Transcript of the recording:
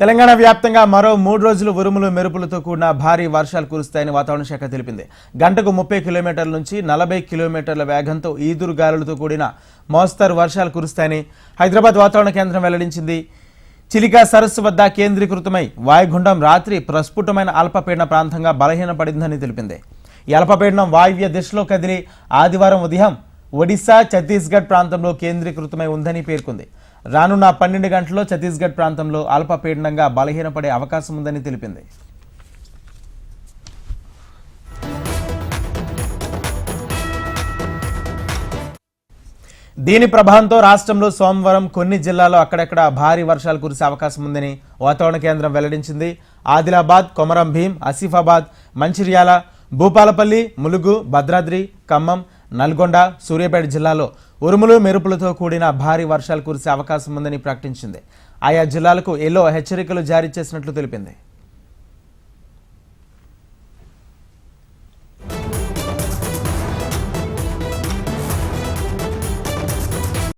తెలంగాణ వ్యాప్తంగా మరో మూడు రోజులు ఉరుములు మెరుపులతో కూడిన భారీ వర్షాలు కురుస్తాయని వాతావరణ శాఖ తెలిపింది. గంటకు ముప్పై కిలోమీటర్ల నుంచి నలభై కిలోమీటర్ల వేగంతో ఈదురు గాలులతో కూడిన మోస్తరు వర్షాలు కురుస్తాయని హైదరాబాద్ వాతావరణ కేంద్రం వెల్లడించింది. చిలికా సరస్సు వద్ద కేంద్రీకృతమై వాయుగుండం రాత్రి ప్రస్ఫుటమైన అల్పపీడన ప్రాంతంగా బలహీనపడిందని తెలిపింది. ఈ అల్పపీడనం వాయువ్య దిశలో కదిలి ఆదివారం ఉదయం ఒడిశా ఛత్తీస్గఢ్ ప్రాంతంలో కేంద్రీకృతమై ఉందని పేర్కొంది. రానున్న పన్నెండు గంటల్లో ఛత్తీస్గఢ్ ప్రాంతంలో అల్పపీడనంగా బలహీనపడే అవకాశం ఉందని తెలిపింది. దీని ప్రభావంతో రాష్ట్రంలో సోమవారం కొన్ని జిల్లాల్లో అక్కడక్కడ భారీ వర్షాలు కురిసే అవకాశం ఉందని వాతావరణ కేంద్రం వెల్లడించింది. ఆదిలాబాద్ కొమరం భీం ఆసిఫాబాద్ మంచిర్యాల భూపాలపల్లి ములుగు భద్రాద్రి ఖమ్మం నల్గొండ సూర్యాపేట జిల్లాలో ఉరుములు మెరుపులతో కూడిన భారీ వర్షాలు కురిసే అవకాశం ఉందని ప్రకటించింది. ఆయా జిల్లాలకు ఎల్లో హెచ్చరికలు జారీ చేసినట్లు తెలిపింది.